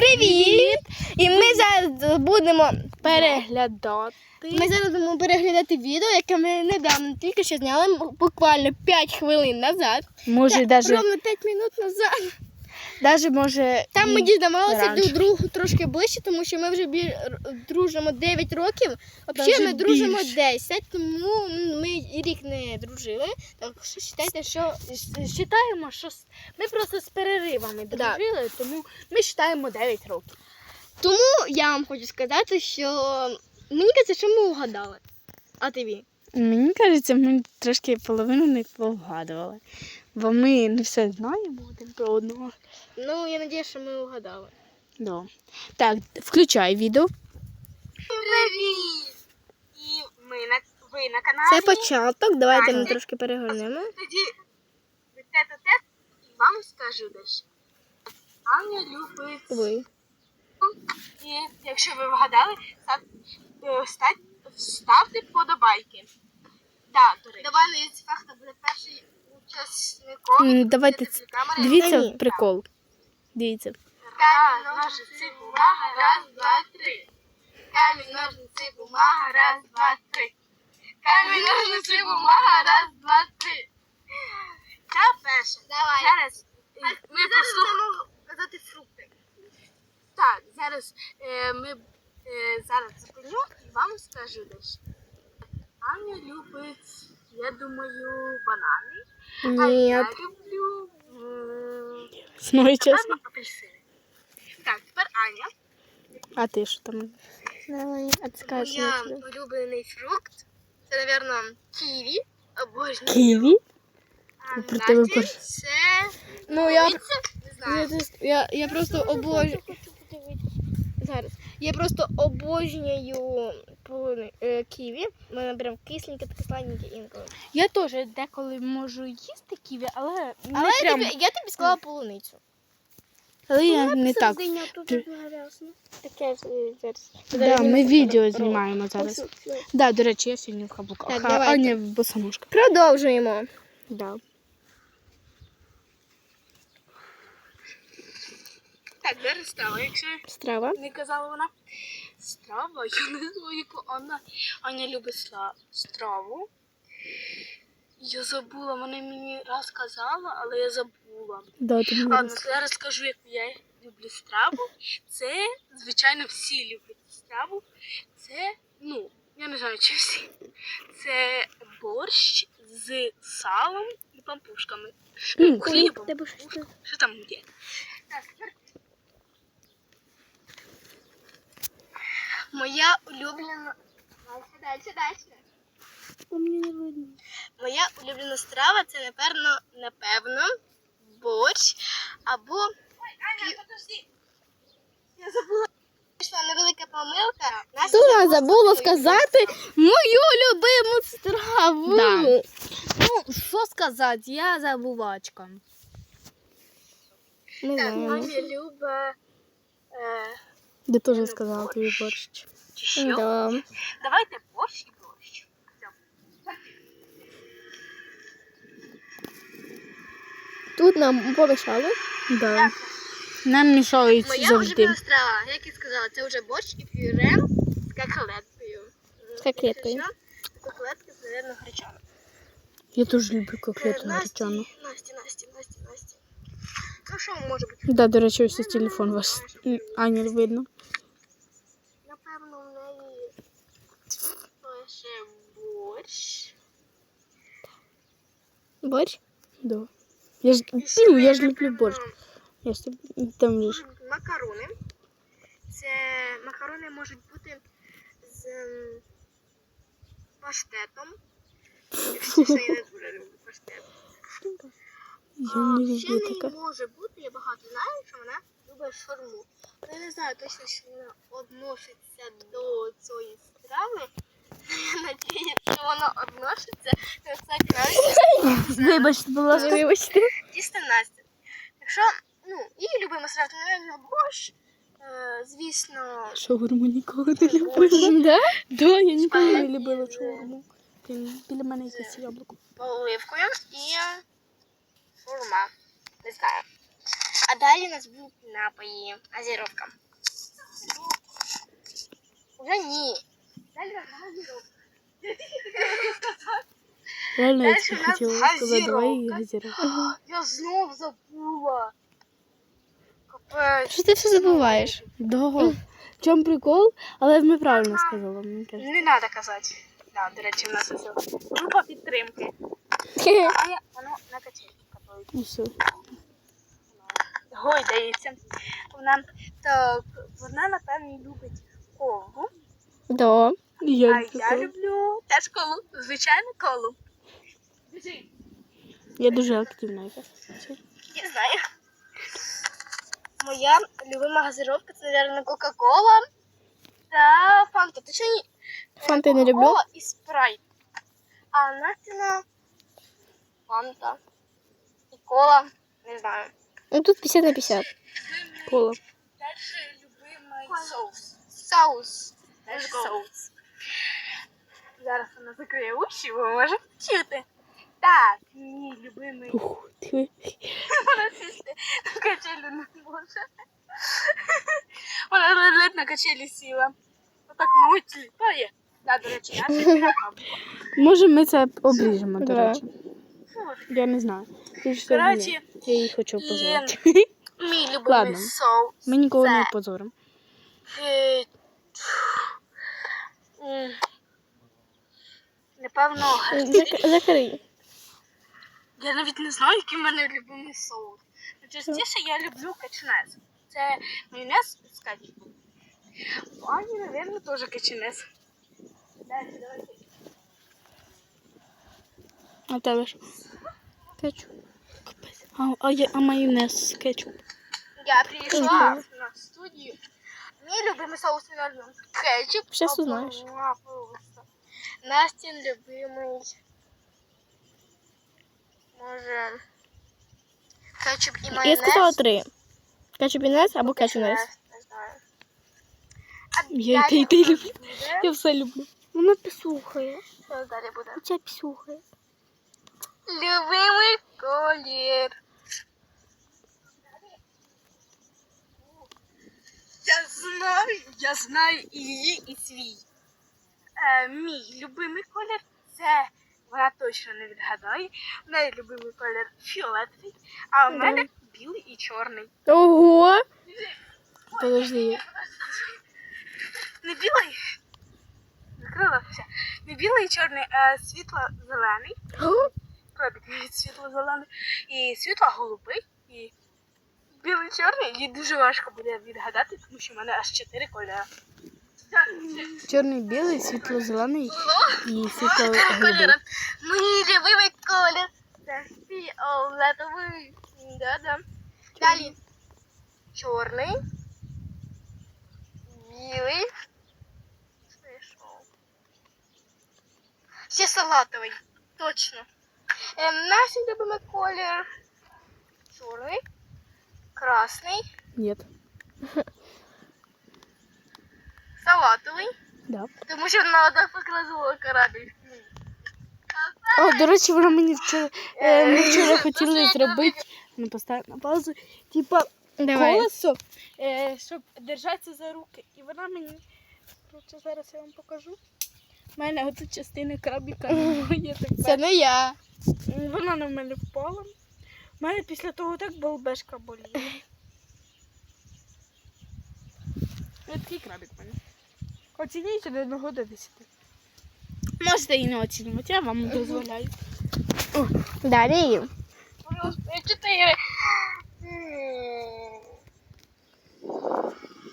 Привіт! І ми зараз будемо переглядати. Ми зараз будемо переглядати відео, яке ми недавно тільки що зняли, буквально 5 хвилин назад. Може, навіть... Ровно 5 хвилин назад. Даже може. Там ми дізнавалися раніше. друг другу трошки ближче, тому що ми вже бі... дружимо 9 років. Взагалі ми дружимо більше. 10, тому ми рік не дружили. Так що вважайте, що Вважаємо, що с- ми просто з переривами Да. дружили, тому ми вважаємо 9 років. Тому я вам хочу сказати, що мені кажеться, що ми угадали. А тобі? Мені кажеться, ми трошки половину не повгадували. Бо ми не все знаємо один про одного. Ну, я сподіваюся, що ми угадали. Да. Так, включай відео. Привіт! І ми на ви на каналі. Це початок, давайте ми трошки перегорнемо. Тоді тет тет і вам скажу дещо. Аня любить. Ви. І якщо ви вгадали, став, е, ставте подобайки. Так. Давай на цифах хто буде перший. М, Давайте ц- камера. дивіться Ні. прикол. Дивіться. Камінь, ножниці, бумага, раз, два, три. Камінь, ножниці, бумага, раз, два, три. Камінь, ножниці, бумага, раз, два, три. Та перша. Давай. Зараз ми послухаємо казати фрукти. Так, зараз е, ми е, зараз зупиню і вам скажу дещо. Аня любить, я думаю, банани. А Ні. я люблю м, Знову чесно. напевно, апельсини. Так, тепер Аня. А ти що там? Давай, а ти скажеш, Моя що це? улюблений фрукт. Це, напевно, ківі. Обожнюю. Києві? А Про тебе Наді пор- це... Ну, я, полуниця? Не знаю. я, десь- я, я просто обожнюю. Зараз. Я просто обожнюю полуни- е, ківі. У мене прям кисленьке та кисленьке інколи. Я теж деколи можу їсти ківі, але не Але я прям. тобі, я тобі сказала полуницю. Але я не так. Ти- Таке зараз. Да, ми відео знімаємо зараз. Да, до речі, я сьогодні в каблуках. Так, а давайте. Аня в босоножках. Продовжуємо. Да. Так, зараз страва, якщо Страва. не казала вона. Страва, я не знаю, яку Анна. Аня любить страву. Я забула, вона мені раз казала, але я забула. Да, ти мені Ладно, роз- зараз скажу, як я люблю страву. Це, звичайно, всі люблять страву. Це, ну, я не знаю, чи всі. Це борщ з салом і пампушками. М, Хлібом. Тебе щось Що там є? Так, тепер Моя улюблена. Дальше, дальше, дальше. Моя улюблена страва це, напевно, напевно, борщ або. Ой, Аня, подожди. Я забула. Вийшла невелика помилка. Настя Тура забула забула сказати мою любиму страву. Да. Ну, що сказати, я забувачка. Не Так, знаю. Аня любить. Е, Я теж сказала тобі борщ. чи що? Да. Давайте борщ і борщ. Тут нам помішали. Да. Нам мішають Моя завжди. улюблена страва, як я сказала, це вже борщ і пюре з котлеткою. З котлеткою. Котлетки з наверное, гречаною. Я теж люблю котлету Насті, гречану. Насті, Насті, Насті, Насті. Ну що може бути? Да, до речі, ось телефон ваш. Аня видно. Напевно, в неї лише борщ. Борщ? Да. Я ж, ну, я ж люблю борщ. Я ж там же ж. Макарони. Це макарони можуть бути з паштетом. Якщо я не дуже люблю паштет. Я не ще люблю таке. може бути, я багато знаю, що вона любить шаурму. Ну, я не знаю точно, що вона відноситься до цієї страви. Я надію, що вона відноситься до цієї Вибачте, будь ласка. Вибачте. Дійсно Настя. Якщо, ну, її любимо страва, то, борщ. Е, звісно, Шаурму ніколи не любила. Да? Да, я ніколи не любила шаурму. Біля мене якесь яблуко. оливкою і шурма. Не знаю. А далі у нас будуть напої. Газіровка. Вже ні. Реально, я нас хотіла сказати, давай газіровку. Я знов забула. Капець. Що ти все забуваєш? Да. В чому прикол? Але ми правильно сказали, мені кажуть. Не треба казати. Да, до речі, в нас ось група підтримки. А я, воно на качельку капають. І все. Гойдається. Вона, так, вона, напевно, любить колу. Да. І я а люблю я колу. люблю теж колу. Звичайно, колу. Я дуже активна якась. Я знаю. Моя любима газировка це, мабуть, Кока-Кола та Фанта. Ти що ні? Фанти не люблю. Кока-Кола і спрайт. А Настіна Фанта. І кола. Не знаю. Ну тут 50 на 50. Кола. Дальше любимий соус. Соус. Дальше соус. Зараз вона закриє уші, ви можете чути. Так, мій любимий. Ух, ти. Вона сісти на качелю не може. Вона ледь на качелі сіла. Отак на літає. Да, до речі, я сьогодні. Може ми це обріжемо, до речі. Я не знаю. Коротше, Я її хочу позорити. Мій любимий Ладно. соус. Ми нікого це, не позоримо. Напевно, Зак- Закрий. я навіть не знаю, який в мене любимий соус. Ну, Частіше я люблю качанез. Це майонез з кетчупом. У Ані, мабуть, теж качанез. Далі, давайте. А тебе що? Кетчуп. А, а, я- а майонез з кетчуп. Я прийшла на студію. Мій любимий соус не люблю. Кетчуп. Щас або узнаєш. лапуса. Настін любимий. Може. Кетчуп і майонез. Я сказала три. Кетчуп і нес або кетчуп Не нес. знаю. А Я далі і те, і те у нас люблю. буде- Я все люблю. Воно пісухає. Що далі буде? Хоча пісухає. Любимий колір. Я знаю, я знаю і її, і свій. Е, мій любимий колір це вона точно не відгадає. В неї любимий колір фіолетовий, а у мене білий і чорний. Ого! Подожди. Не білий. Закрила все. Не білий і чорний, а світло-зелений. Навіть світло-зелений. І світло-голубий. І білий чорний. Її дуже важко буде відгадати, тому що в мене аж чотири кольори. Чорний, білий, світло-зелений і світло-голубий. Кольори. Мій любимий колір. Це фіолетовий. Да-да. Далі. Чорний. Білий. Знайшов. Ще салатовий. Точно. Ем, наш любимий колір. Чорний. Красний. Ні. Салатовий. Да. Тому що вона показувала корабль. О, до речі, вона мені вчора, е, ми вчора Е, хотіли зробити, ну поставити на паузу, типа Давай. колесо, е, щоб держатися за руки. І вона мені, коротше, зараз я вам покажу. У мене отут частина крабіка немає Це не я. Вона на мене впала. У мене після того так балбешка боліла. Ось такий крабік в мене. Оцініть від 1 до 10. Можете і не оцінювати, я вам дозволяю. Далі. Чотири.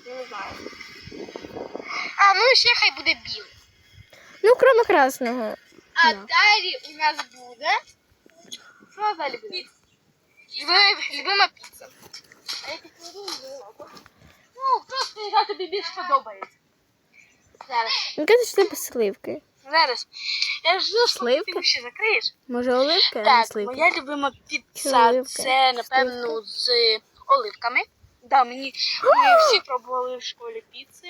Не знаю. А, ну ще хай буде білий. Ну, крім красного. А Да. далі у нас буде. Що далі буде? Любима, любима піца. А я підкладу любима. Ну, просто яка тобі більш подобається. Зараз. Кажуть, що це сливки. Зараз. Я ж жду, Сливка? ти ще закриєш. Може, не Так, сливка? моя любима піца це, напевно, з оливками. Да, мені ми всі пробували в школі піци.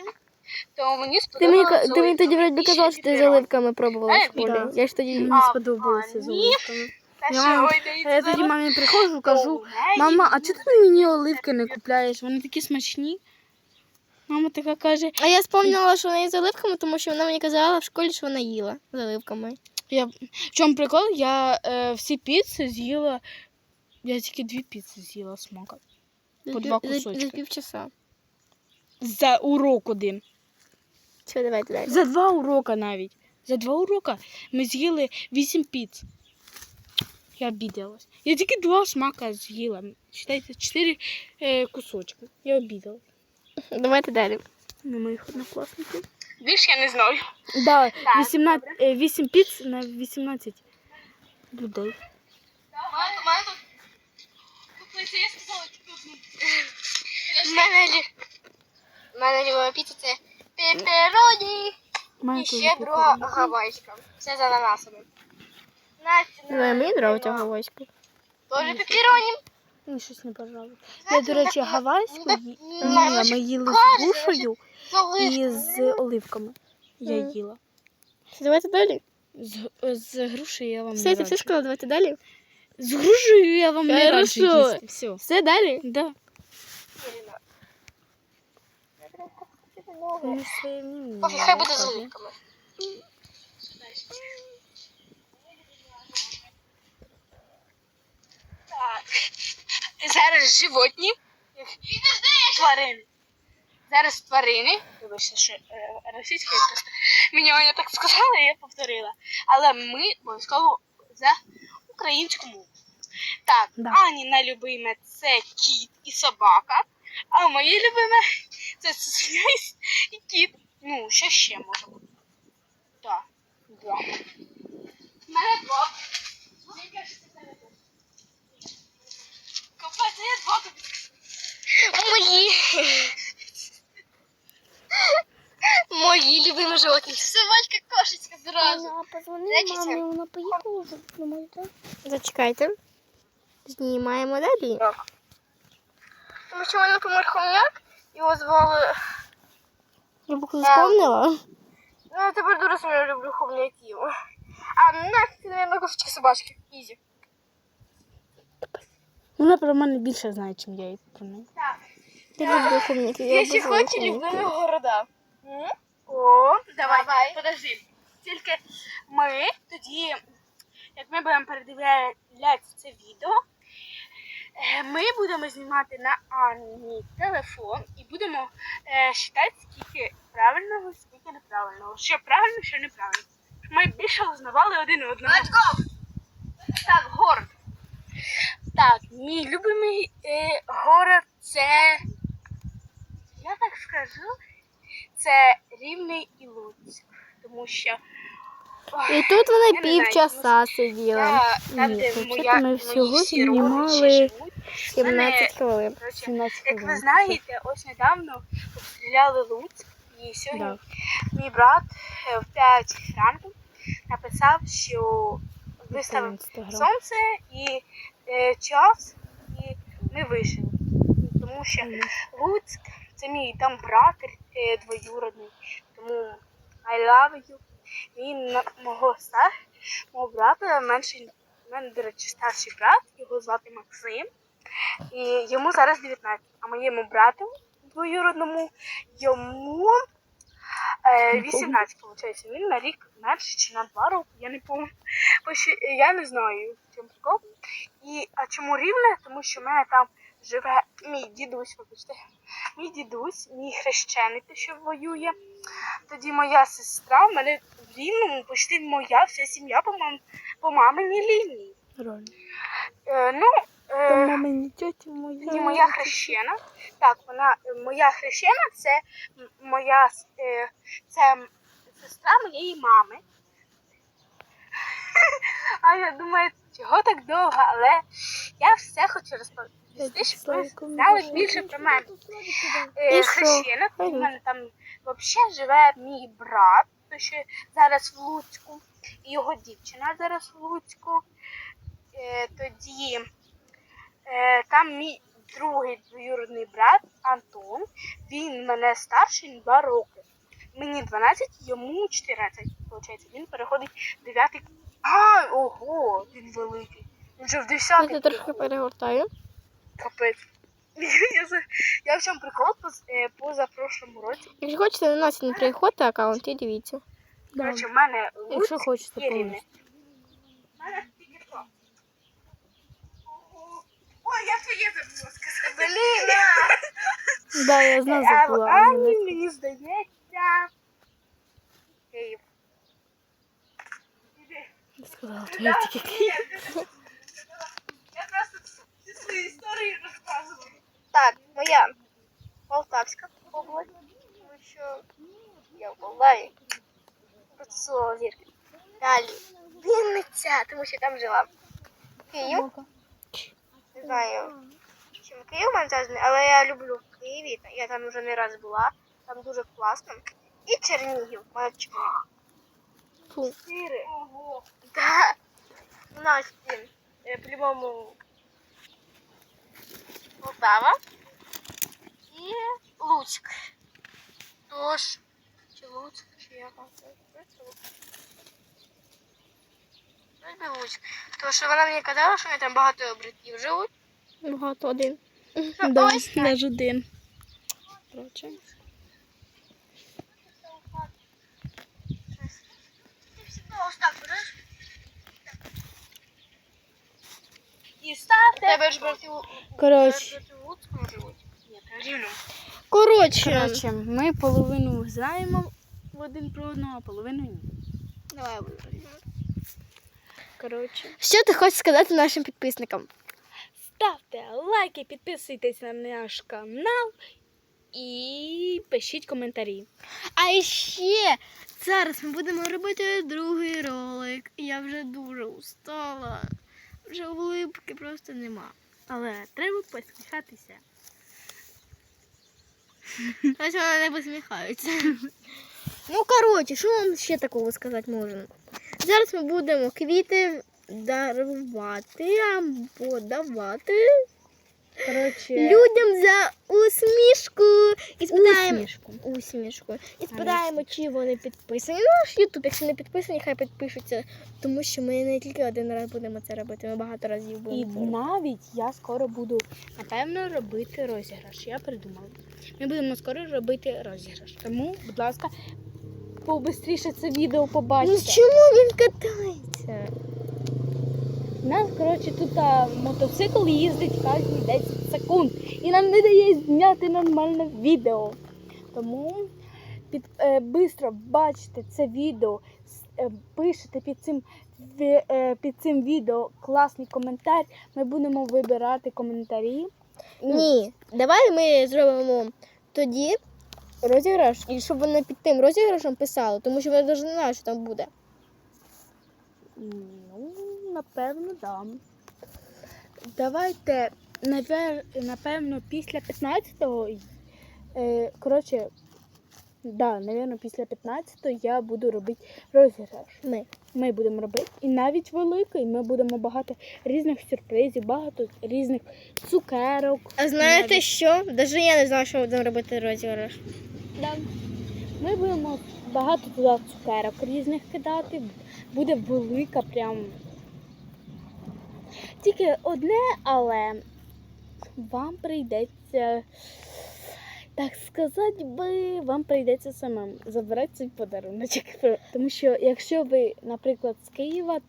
То мені Ти мені, ти мені тоді вроді казав, що ти з оливками пробувала в Е, школі. да. Я ж тоді... Мені А, сподобалося з оливками. Я мам- Я тоді мамі приходжу, кажу, мама, а чого ти мені оливки не купляєш? Вони такі смачні. Мама така каже, А я спомнила, що вона є з оливками, тому що вона мені казала в школі, що вона їла з оливками. я... в чому прикол? Я е, всі піци з'їла. Я тільки дві піци з'їла смака. По два кусочки. за півчаса. За урок один. Все, давайте далі. За два урока навіть. За два урока ми з'їли вісім піц. Я обідалась. Я тільки два смака з'їла. Читайте, чотири е, кусочки. Я обідалась. Давайте далі. На моїх однокласників. Більш я не знаю. Да, 18, е, 8 піц на 18 людей. У мене лі- мене піца це пепероні. І теж ще друга гавайська. Все з ананасами. Настя, мені подобається гавайська. Тоже пепероні. Мені щось не пожалуйста. Я, до речі, гавайську ї- ну, їла. ну, Ми їли з грушею і з оливками. Я Мгм. їла. Все, давайте далі. З, з грушею я вам Все, не ти все раджу. сказала, давайте далі. З грушею я вам не раджу Хорошо. їсти. Все. Все далі. Да. Вони своє мнення Поки хай буде з оливками. Так. Зараз животні. Тварини. Зараз тварини. Вибачте, що е, російською просто. Мені Аня так сказала, і я повторила. Але ми обов'язково за українську мову. Так, Да. Аніна любиме це кіт і собака. А моє любиме це свиня і- кіт. Ну, що ще може бути? Так. Да. У мене два. Мої. Мої любимі животні. Собачка, кошечка зразу. Значить, це- вона поїхала вже думаю, так? Зачекайте. Знімаємо далі. Тому що в мене помер хом'як, його звали. Я поки вспомнила. Ну, я тепер дуже сильно люблю хом'яків. А нафіг, наверное, кошечки собачки. Ізі. Вона про мене більше знає, ніж я її про неї. Так. Я Якщо хочеш, любимі хом'яки. города. О, давай, Давай. подожди. Тільки ми тоді, як ми будемо передивляти це відео, е, ми будемо знімати на Анні телефон і будемо е, считати, скільки правильного, скільки неправильного. Що правильно, що неправильно. Ми більше узнавали один одного. Так, город. Так, мій любимий е, город це. Я так скажу, це Рівний і Луцьк. Тому що І тут вона півчаса сиділа. там, Ні, де взагалі моя, ми всього знімали 17 хвилин. Як ви знаєте, ось недавно обстріляли Луцьк, і сьогодні Да. мій брат е, в 5 ранку написав, що виставив сонце і час, і ми вижили. Тому що Луцьк це мій там брат е, двоюродний, тому I love you. Він мого стар, мого брата менший, мене, до речі, старший брат, його звати Максим. І йому зараз 19, а моєму брату двоюродному йому е, 18, виходить. Він на рік менше чи на два роки, я не пам'ятаю. Бо Я не знаю, в чому прикол. І, а чому рівне? Тому що в мене там живе мій дідусь, вибачте, мій дідусь, мій хрещений, те, що воює. Тоді моя сестра, в мене в рівному почти моя вся сім'я по, мам, по маминій лінії. Е, ну, Там е, мамині тьоті моя. і моя хрещена. Так, вона е, моя хрещена це моя е, це сестра моєї мами. А я думаю, чого так довго, але я все хочу розповісти, щоб ви знали більше про мене. Е? Хрещена, у мене там взагалі живе мій брат, той, що зараз в Луцьку, і його дівчина зараз в Луцьку. Тоді там мій другий двоюродний брат Антон. Він мене старший на два роки. Мені 12, йому 14, виходить. Він переходить в 9. А, ого, він великий. Він Вже в Я 10 це трошки перегортаю. Капець. Я, я в чому прикол е, позапрошлому році. Якщо хочете на нас не приходьте аккаунт і дивіться. Коротше, в мене лук хочете я твоє забула сказати. Блін, Да, я знаю а в забула. Ані, мені здається. Київ. Іди. Сказала, твоє тільки Київ. Я просто всі свої історії розказую. Так, моя Полтавська область. Тому що я в Полтаві. Просто слово зірки. Далі. Вінниця, тому що там жила. Київ. Знаю, чим Київ мене зв'язаний, але я люблю Києві. Я там вже не раз була. Там дуже класно. І Чернігів. Фу. Чотири. Ого. Да. У нас е, по-любому Полтава і Луцьк. Тож, чи Луцьк, чи як там? Це Луцьк. Тому що вона мені казала, що там багато братів живуть. Багато один. Да, Ось так. навіть один. І. Тебе ж братів Коротше. ми половину знаємо один про одного, а половину ні. Давай я буду. Коротше. Що ти хочеш сказати нашим підписникам? Ставте лайки, підписуйтесь на наш канал і пишіть коментарі. А ще зараз ми будемо робити другий ролик. Я вже дуже устала. Вже улипки просто нема. Але треба посміхатися. Ось вона не посміхається. Ну, коротше, що вам ще такого сказати можна? Зараз ми будемо квіти дарувати або давати Коротше, людям за усмішку. І спитаємо, усмішку. усмішку. І спитаємо, чи вони підписані. Ну, наш Ютуб, якщо не підписані, хай підпишуться. Тому що ми не тільки один раз будемо це робити, ми багато разів І будемо. це робити. навіть я скоро буду, напевно, робити розіграш. Я придумала. Ми будемо скоро робити розіграш. Тому, будь ласка, побистріше це відео Ну чому він катається? У нас, коротше, тут а, мотоцикл їздить кожні 10 секунд. І нам не дає зняти нормальне відео. Тому під, е, бистро бачите це відео, е, пишете під цим, е, під цим відео класний коментар. Ми будемо вибирати коментарі. Ну, Ні, давай ми зробимо тоді розіграш, і щоб вони під тим розіграшем писали, тому що вони навіть не знають, що там буде. Напевно, да. Давайте, напевно, після 15-го. Е, коротше, да, напевно, після 15-го я буду робити розіграш. Ми. Ми будемо робити. І навіть великий. Ми будемо багато різних сюрпризів, багато різних цукерок. А знаєте Навіть. що? Навіть я не знаю, що будемо робити розіграш. Да. Ми будемо багато туди цукерок різних кидати. Буде велика прям. Тільки одне, але вам прийдеться, так сказати би, вам прийдеться самим забирати цей подарунок. Тому що якщо ви, наприклад, з Києва,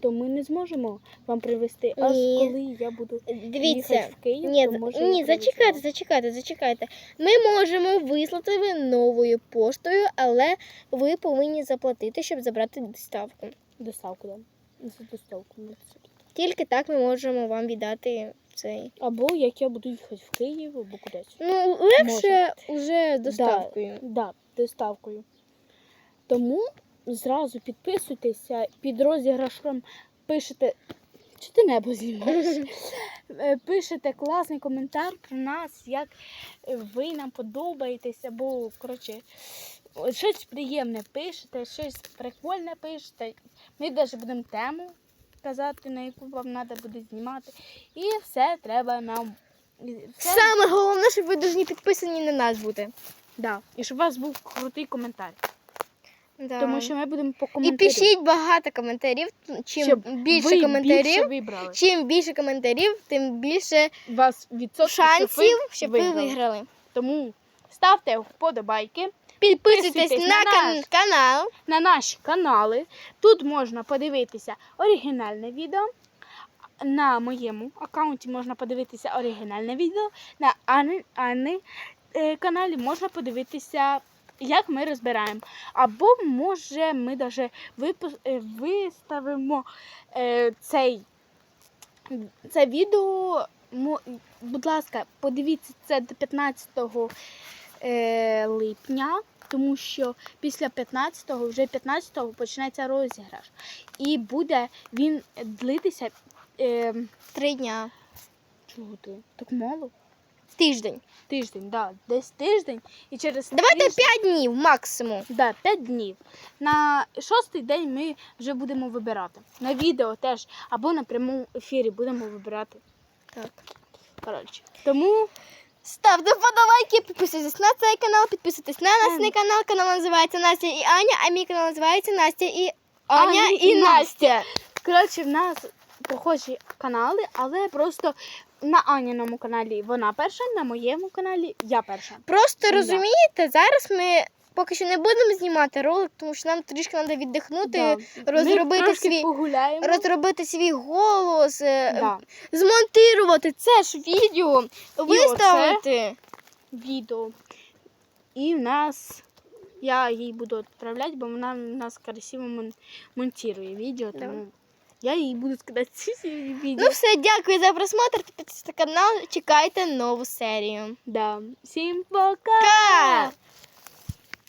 то ми не зможемо вам привезти. Аж Ні. коли я буду Дивіться. їхати в Київ, Ні, то може ні, зачекайте, зачекайте, зачекайте. Ми можемо вислати ви новою поштою, але ви повинні заплатити, щоб забрати доставку. доставку. Да. За доставку. Тільки так ми можемо вам віддати цей. Або як я буду їхати в Київ або кудись. Ну, легше уже доставкою. Да, да, доставкою. Тому зразу підписуйтеся під розіграшем пишете. Чи ти небо знімаєш? Е, Пишете класний коментар про нас, як ви нам подобаєтесь, або коротше, щось приємне пишете, щось прикольне пишете. Ми навіть будемо тему казати, на яку вам треба буде знімати. І все треба нам. все Саме головне, щоб ви повинні підписані на нас бути. Да. І щоб у вас був крутий коментар. Да. Тому що ми будемо по І пишіть багато коментарів. Чим щоб більше ви коментарів, більше вибрали. чим більше коментарів, тим більше вас шансів, щоб ви виграли. Тому ставте вподобайки Підписуйтесь на, на наш. канал. на наші канали. Тут можна подивитися оригінальне відео. На моєму аккаунті можна подивитися оригінальне відео. На Анни, Анни е, каналі можна подивитися, як ми розбираємо. Або може ми даже випу- е, виставимо е, цей, це відео. Будь ласка, подивіться це до 15 е, липня, тому що після 15-го, вже 15-го почнеться розіграш. І буде він длитися. Е, Три дня. чого ти? Так мало? Тиждень. Тиждень, да, десь тиждень. І через Давайте тиждень, п'ять днів максимум. да, 5 днів. На шостий день ми вже будемо вибирати. На відео теж, або на прямому ефірі будемо вибирати. Так. Коротше. Тому Ставте вподобайки, підписуйтесь на цей канал, підписуйтесь на нас Мгм. канал. Канал називається Настя і Аня, а мій канал називається Настя і Аня Аня і, і Настя. Коротше, в нас похожі канали, але просто на Аніному каналі вона перша, на моєму каналі я перша. Просто розумієте, зараз ми поки що не будемо знімати ролик, тому що нам трішки треба віддихнути, Да. розробити свій- погуляємо. розробити свій голос, е, Да. змонтувати це ж відео, виставити. відео. І в нас я їй буду відправляти, бо вона в нас красиво мон- монтує відео, Да. тому я їй буду скидати ці відео. Ну все, дякую за просмотр. Підписуйтесь на канал, чекайте нову серію. да. Всім пока! Пока!